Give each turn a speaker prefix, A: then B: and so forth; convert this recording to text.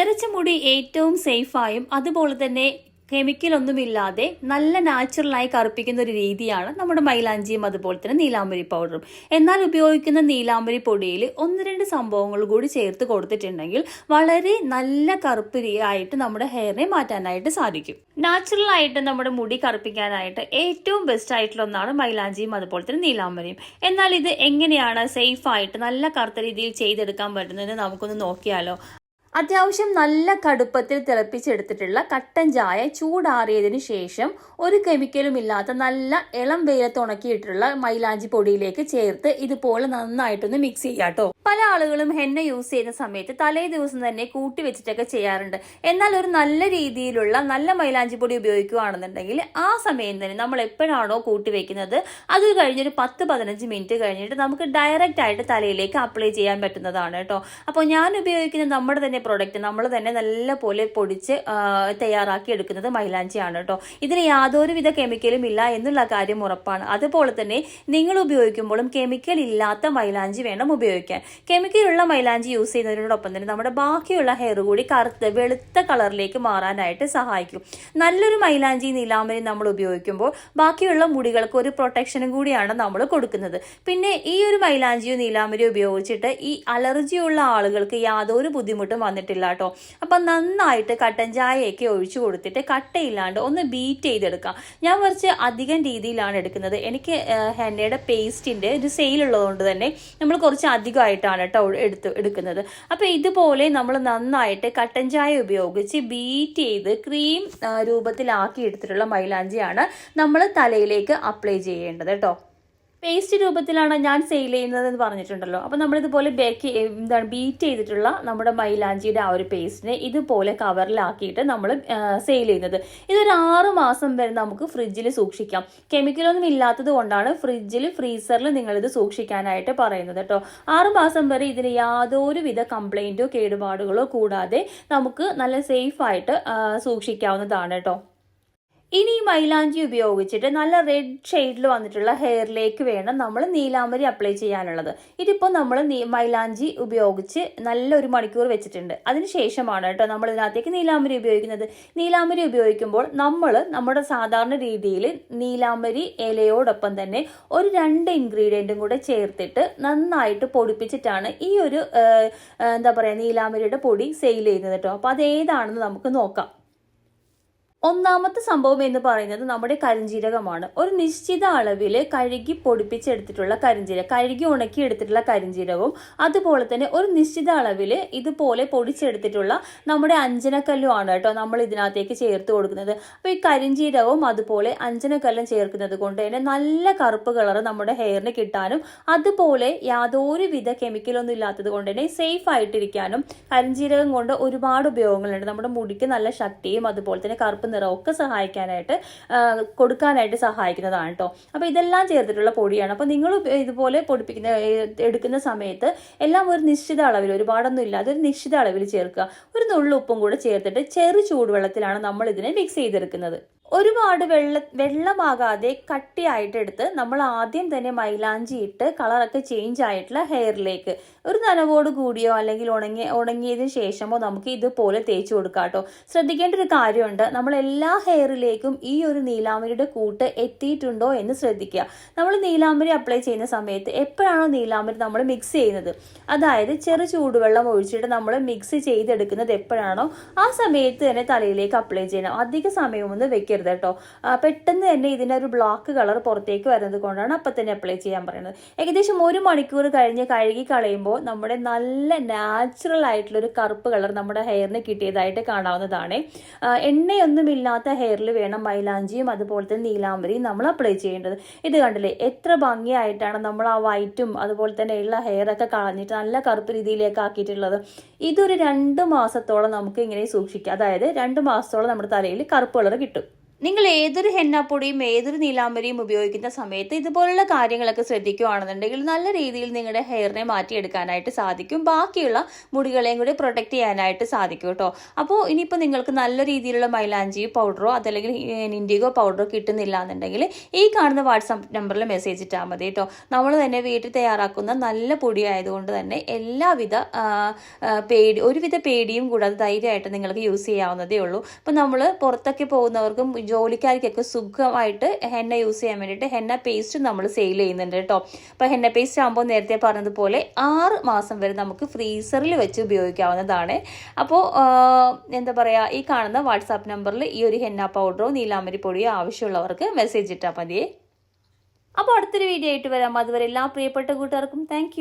A: നരച്ച മുടി ഏറ്റവും സേഫായും അതുപോലെ തന്നെ കെമിക്കൽ ഒന്നുമില്ലാതെ നല്ല നാച്ചുറലായി കറുപ്പിക്കുന്ന ഒരു രീതിയാണ് നമ്മുടെ മൈലാഞ്ചിയും അതുപോലെ തന്നെ നീലാമ്പരി പൗഡറും എന്നാൽ ഉപയോഗിക്കുന്ന നീലാമ്പരി പൊടിയിൽ ഒന്ന് രണ്ട് സംഭവങ്ങൾ കൂടി ചേർത്ത് കൊടുത്തിട്ടുണ്ടെങ്കിൽ വളരെ നല്ല കറുപ്പ് ആയിട്ട് നമ്മുടെ ഹെയറിനെ മാറ്റാനായിട്ട് സാധിക്കും. നാച്ചുറൽ ആയിട്ട് നമ്മുടെ മുടി കറുപ്പിക്കാനായിട്ട് ഏറ്റവും ബെസ്റ്റ് ആയിട്ടുള്ള ഒന്നാണ് മൈലാഞ്ചിയും അതുപോലെ തന്നെ നീലാമ്പരിയും എന്നാൽ ഇത് എങ്ങനെയാണ് സേഫായിട്ട് നല്ല കറുത്ത രീതിയിൽ ചെയ്തെടുക്കാൻ പറ്റുന്നത് നമുക്കൊന്ന് നോക്കിയാലോ? അത്യാവശ്യം നല്ല കടുപ്പത്തിൽ തിളപ്പിച്ചെടുത്തിട്ടുള്ള കട്ടൻ ചായ ചൂടാറിയതിനു ശേഷം ഒരു കെമിക്കലും ഇല്ലാത്ത നല്ല ഇളം വെയിലത്ത് ഉണക്കിയിട്ടുള്ള മൈലാഞ്ചി പൊടിയിലേക്ക് ചേർത്ത് ഇതുപോലെ നന്നായിട്ടൊന്ന് മിക്സ് ചെയ്യാട്ടോ പല ആളുകളും ഹെന്ന യൂസ് ചെയ്യുന്ന സമയത്ത് തലേ ദിവസം തന്നെ കൂട്ടി വെച്ചിട്ടൊക്കെ ചെയ്യാറുണ്ട്. എന്നാൽ ഒരു നല്ല രീതിയിലുള്ള നല്ല മൈലാഞ്ചി പൊടി ഉപയോഗിക്കുകയാണെന്നുണ്ടെങ്കിൽ ആ സമയം തന്നെ നമ്മൾ എപ്പോഴാണോ കൂട്ടി വെക്കുന്നത് അത് കഴിഞ്ഞൊരു പത്ത് പതിനഞ്ച് മിനിറ്റ് കഴിഞ്ഞിട്ട് നമുക്ക് ഡയറക്റ്റ് ആയിട്ട് തലയിലേക്ക് അപ്ലൈ ചെയ്യാൻ പറ്റുന്നതാണ് കേട്ടോ. അപ്പോൾ ഞാൻ ഉപയോഗിക്കുന്ന നമ്മുടെ തന്നെ പ്രോഡക്റ്റ് നമ്മൾ തന്നെ നല്ല പോലെ പൊടിച്ച് തയ്യാറാക്കി എടുക്കുന്നത് മൈലാഞ്ചിയാണ് കേട്ടോ. ഇതിന് യാതൊരുവിധ കെമിക്കലും ഇല്ല എന്നുള്ള കാര്യം ഉറപ്പാണ്. അതുപോലെ തന്നെ നിങ്ങൾ ഉപയോഗിക്കുമ്പോഴും കെമിക്കൽ ഇല്ലാത്ത മൈലാഞ്ചി വേണം ഉപയോഗിക്കാൻ. കെമിക്കലുള്ള മൈലാഞ്ചി യൂസ് ചെയ്യുന്നതിനോടൊപ്പം തന്നെ നമ്മുടെ ബാക്കിയുള്ള ഹെയർ കൂടി കറുത്ത് വെളുത്ത കളറിലേക്ക് മാറാനായിട്ട് സഹായിക്കും. നല്ലൊരു മൈലാഞ്ചി നീലാമരി നമ്മൾ ഉപയോഗിക്കുമ്പോൾ ബാക്കിയുള്ള മുടികൾക്ക് ഒരു പ്രൊട്ടക്ഷനും കൂടിയാണ് നമ്മൾ കൊടുക്കുന്നത്. പിന്നെ ഈ ഒരു മൈലാഞ്ചിയോ നീലാമരിയോ ഉപയോഗിച്ചിട്ട് ഈ അലർജിയുള്ള ആളുകൾക്ക് യാതൊരു ബുദ്ധിമുട്ടും വന്നിട്ടില്ല കേട്ടോ അപ്പം നന്നായിട്ട് കട്ടൻ ചായയൊക്കെ ഒഴിച്ചു കൊടുത്തിട്ട് കട്ടയില്ലാണ്ട് ഒന്ന് ബീറ്റ് ചെയ്തെടുക്കാം. ഞാൻ കുറച്ച് അധികം രീതിയിലാണ് എടുക്കുന്നത്. എനിക്ക് ഹെന്നയുടെ പേസ്റ്റിന്റെ ഒരു സെയിൽ ഉള്ളതുകൊണ്ട് തന്നെ നമ്മൾ കുറച്ച് അധികമായിട്ടാണ് കേട്ടോ എടുത്ത് എടുക്കുന്നത്. അപ്പോൾ ഇതുപോലെ നമ്മൾ നന്നായിട്ട് കട്ടൻ ചായ ഉപയോഗിച്ച് ബീറ്റ് ചെയ്ത് ക്രീം രൂപത്തിലാക്കി എടുത്തിട്ടുള്ള മൈലാഞ്ചിയാണ് നമ്മൾ തലയിലേക്ക് അപ്ലൈ ചെയ്യേണ്ടത് കേട്ടോ പേസ്റ്റ് രൂപത്തിലാണ് ഞാൻ സെയിൽ ചെയ്യുന്നത് എന്ന് പറഞ്ഞിട്ടുണ്ടല്ലോ. അപ്പോൾ നമ്മളിതുപോലെ ബേക്ക് എന്താണ് ബീറ്റ് ചെയ്തിട്ടുള്ള നമ്മുടെ മൈലാഞ്ചിയുടെ ആ ഒരു പേസ്റ്റിനെ ഇതുപോലെ കവറിലാക്കിയിട്ട് നമ്മൾ സെയിൽ ചെയ്യുന്നത്. ഇതൊരു ആറ് മാസം വരെ നമുക്ക് ഫ്രിഡ്ജിൽ സൂക്ഷിക്കാം. കെമിക്കലൊന്നും ഇല്ലാത്തത് കൊണ്ടാണ് ഫ്രിഡ്ജിൽ ഫ്രീസറിൽ നിങ്ങളിത് സൂക്ഷിക്കാനായിട്ട് പറയുന്നത് കേട്ടോ ആറ് മാസം വരെ ഇതിന് യാതൊരുവിധ കംപ്ലൈന്റോ കേടുപാടുകളോ കൂടാതെ നമുക്ക് നല്ല സേഫായിട്ട് സൂക്ഷിക്കാവുന്നതാണ് കേട്ടോ ഇനി ഈ മൈലാഞ്ചി ഉപയോഗിച്ചിട്ട് നല്ല റെഡ് ഷെയ്ഡിൽ വന്നിട്ടുള്ള ഹെയറിലേക്ക് വേണം നമ്മൾ നീലാമ്പരി അപ്ലൈ ചെയ്യാനുള്ളത്. ഇതിപ്പോൾ നമ്മൾ മൈലാഞ്ചി ഉപയോഗിച്ച് നല്ല ഒരു മണിക്കൂർ വെച്ചിട്ടുണ്ട്. അതിനുശേഷമാണ് കേട്ടോ നമ്മൾ ഇതിനകത്തേക്ക് നീലാമ്പരി ഉപയോഗിക്കുന്നത്. നീലാമ്പരി ഉപയോഗിക്കുമ്പോൾ നമ്മൾ നമ്മുടെ സാധാരണ രീതിയിൽ നീലാമ്പരി ഇലയോടൊപ്പം തന്നെ ഒരു രണ്ട് ഇൻഗ്രീഡിയന്റും കൂടെ ചേർത്തിട്ട് നന്നായിട്ട് പൊടിപ്പിച്ചിട്ടാണ് ഈ ഒരു എന്താ പറയുക നീലാമ്പരിയുടെ പൊടി സെയിൽ ചെയ്യുന്നത് കേട്ടോ. അപ്പോൾ അത് ഏതാണെന്ന് നമുക്ക് നോക്കാം. ഒന്നാമത്തെ സംഭവം എന്ന് പറയുന്നത് നമ്മുടെ കരിഞ്ജീരകമാണ് ഒരു നിശ്ചിത അളവിൽ കഴുകി പൊടിപ്പിച്ചെടുത്തിട്ടുള്ള കരിഞ്ജീരകം കഴുകി ഉണക്കി എടുത്തിട്ടുള്ള കരിഞ്ജീരകവും അതുപോലെ തന്നെ ഒരു നിശ്ചിത അളവിൽ ഇതുപോലെ പൊടിച്ചെടുത്തിട്ടുള്ള നമ്മുടെ അഞ്ജനക്കല്ലും ആണ് കേട്ടോ നമ്മൾ ഇതിനകത്തേക്ക് ചേർത്ത് കൊടുക്കുന്നത്. അപ്പോൾ ഈ കരിഞ്ജീരകവും അതുപോലെ അഞ്ജനക്കല്ലും ചേർക്കുന്നത് കൊണ്ട് തന്നെ നല്ല കറുപ്പ് കളർ നമ്മുടെ ഹെയറിന് കിട്ടാനും അതുപോലെ യാതൊരുവിധ കെമിക്കലൊന്നും ഇല്ലാത്തത് കൊണ്ട് തന്നെ സേഫ് ആയിട്ടിരിക്കാനും കരിഞ്ജീരകം കൊണ്ട് ഒരുപാട് ഉപയോഗങ്ങളുണ്ട്. നമ്മുടെ മുടിക്ക് നല്ല ശക്തിയും അതുപോലെ തന്നെ കറുപ്പ് നിറവും ഒക്കെ സഹായിക്കാനായിട്ട് കൊടുക്കാനായിട്ട് സഹായിക്കുന്നതാണ് കേട്ടോ അപ്പോൾ ഇതെല്ലാം ചേർത്തിട്ടുള്ള പൊടിയാണ്. അപ്പോൾ നിങ്ങൾ ഇതുപോലെ പൊടിപ്പിക്കുന്ന എടുക്കുന്ന സമയത്ത് എല്ലാം ഒരു നിശ്ചിത അളവിൽ ഒരുപാടൊന്നും ഇല്ല അതൊരു നിശ്ചിത അളവിൽ ചേർക്കുക. ഒരു നുള്ളു ഉപ്പും കൂടെ ചേർത്തിട്ട് ചെറു ചൂടുവെള്ളത്തിലാണ് നമ്മൾ ഇതിനെ മിക്സ് ചെയ്തെടുക്കുന്നത്. ഒരുപാട് വെള്ള വെള്ളമാകാതെ കട്ടിയായിട്ടെടുത്ത് നമ്മൾ ആദ്യം തന്നെ മൈലാഞ്ചി ഇട്ട് കളറൊക്കെ ചേഞ്ച് ആയിട്ടുള്ള ഹെയറിലേക്ക് ഒരു നനവോട് കൂടിയോ അല്ലെങ്കിൽ ഉണങ്ങി ഉണങ്ങിയതിന് ശേഷമോ നമുക്ക് ഇതുപോലെ തേച്ച് കൊടുക്കാം കേട്ടോ. ശ്രദ്ധിക്കേണ്ട ഒരു കാര്യമുണ്ട്. നമ്മൾ എല്ലാ ഹെയറിലേക്കും ഈ ഒരു നീലാമ്പരിയുടെ കൂട്ട് എത്തിയിട്ടുണ്ടോ എന്ന് ശ്രദ്ധിക്കുക. നമ്മൾ നീലാമ്പരി അപ്ലൈ ചെയ്യുന്ന സമയത്ത് എപ്പോഴാണോ നീലാമ്പരി നമ്മൾ മിക്സ് ചെയ്യുന്നത്? അതായത് ചെറു ചൂടുവെള്ളം ഒഴിച്ചിട്ട് നമ്മൾ മിക്സ് ചെയ്തെടുക്കുന്നത് എപ്പോഴാണോ ആ സമയത്ത് തന്നെ തലയിലേക്ക് അപ്ലൈ ചെയ്യണം. അധിക സമയമൊന്നും വെക്കരുത്. കേട്ടോ. പെട്ടെന്ന് തന്നെ ഇതിന്റെ ഒരു ബ്ലാക്ക് കളർ പുറത്തേക്ക് വരുന്നത് കൊണ്ടാണ് അപ്പം തന്നെ അപ്ലൈ ചെയ്യാൻ പറയുന്നത്. ഏകദേശം ഒരു മണിക്കൂർ കഴിഞ്ഞ് കഴുകി കളയുമ്പോൾ നമ്മുടെ നല്ല നാച്ചുറൽ ആയിട്ടുള്ള ഒരു കറുപ്പ് കളർ നമ്മുടെ ഹെയറിന് കിട്ടിയതായിട്ട് കാണാവുന്നതാണ്. എണ്ണയൊന്നുമില്ലാത്ത ഹെയറിൽ വേണം മൈലാഞ്ചിയും അതുപോലെ തന്നെ നീലാംബരിയും നമ്മൾ അപ്ലൈ ചെയ്യേണ്ടത്. ഇത് കണ്ടില്ലേ എത്ര ഭംഗിയായിട്ടാണ് നമ്മൾ ആ വൈറ്റും അതുപോലെ തന്നെ ഉള്ള ഹെയറൊക്കെ കളഞ്ഞിട്ട് നല്ല കറുപ്പ് രീതിയിലേക്ക് ആക്കിയിട്ടുള്ളത്. ഇതൊരു രണ്ട് മാസത്തോളം നമുക്ക് ഇങ്ങനെ സൂക്ഷിക്കാം. അതായത് രണ്ട് മാസത്തോളം നമ്മുടെ തലയിൽ കറുപ്പ് കളർ കിട്ടും. നിങ്ങൾ ഏതൊരു ഹെന്നാപ്പൊടിയും ഏതൊരു നീലാമ്പരിയും ഉപയോഗിക്കുന്ന സമയത്ത് ഇതുപോലുള്ള കാര്യങ്ങളൊക്കെ ശ്രദ്ധിക്കുകയാണെന്നുണ്ടെങ്കിൽ നല്ല രീതിയിൽ നിങ്ങളുടെ ഹെയറിനെ മാറ്റിയെടുക്കാനായിട്ട് സാധിക്കും. ബാക്കിയുള്ള മുടികളെയും കൂടി പ്രൊട്ടക്റ്റ് ചെയ്യാനായിട്ട് സാധിക്കും കേട്ടോ. അപ്പോൾ ഇനിയിപ്പോൾ നിങ്ങൾക്ക് നല്ല രീതിയിലുള്ള മൈലാഞ്ചി പൗഡറോ അതല്ലെങ്കിൽ ഇൻഡിഗോ പൗഡറോ കിട്ടുന്നില്ല എന്നുണ്ടെങ്കിൽ ഈ കാണുന്ന വാട്സാപ്പ് നമ്പറിൽ മെസ്സേജ് ഇട്ടാൽ മതി കേട്ടോ. നമ്മൾ തന്നെ വീട്ടിൽ തയ്യാറാക്കുന്ന നല്ല പൊടി ആയതുകൊണ്ട് തന്നെ എല്ലാവിധ പേടി ഒരുവിധ പേടിയും കൂടാതെ ധൈര്യമായിട്ട് നിങ്ങൾക്ക് യൂസ് ചെയ്യാവുന്നതേ ഉള്ളൂ. അപ്പോൾ നമ്മൾ പുറത്തൊക്കെ പോകുന്നവർക്കും ജോലിക്കാർക്കൊക്കെ സുഖമായിട്ട് ഹെന്ന യൂസ് ചെയ്യാൻ വേണ്ടിയിട്ട് ഹെന്ന പേസ്റ്റ് നമ്മൾ സെയിൽ ചെയ്യുന്നുണ്ട് കേട്ടോ. അപ്പോൾ ഹെന്ന പേസ്റ്റ് ആകുമ്പോൾ നേരത്തെ പറഞ്ഞതുപോലെ ആറ് മാസം വരെ നമുക്ക് ഫ്രീസറിൽ വെച്ച് ഉപയോഗിക്കാവുന്നതാണ്. അപ്പോൾ എന്താ പറയുക ഈ കാണുന്ന വാട്സാപ്പ് നമ്പറിൽ ഈ ഒരു ഹെന്ന പൗഡറോ നീലാമരി പൊടിയോ ആവശ്യമുള്ളവർക്ക് മെസ്സേജ് ഇട്ടാൽ മതിയേ. അപ്പോൾ അടുത്തൊരു വീഡിയോ ആയിട്ട് വരാം. അതുവരെ എല്ലാ പ്രിയപ്പെട്ട കൂട്ടുകാർക്കും താങ്ക്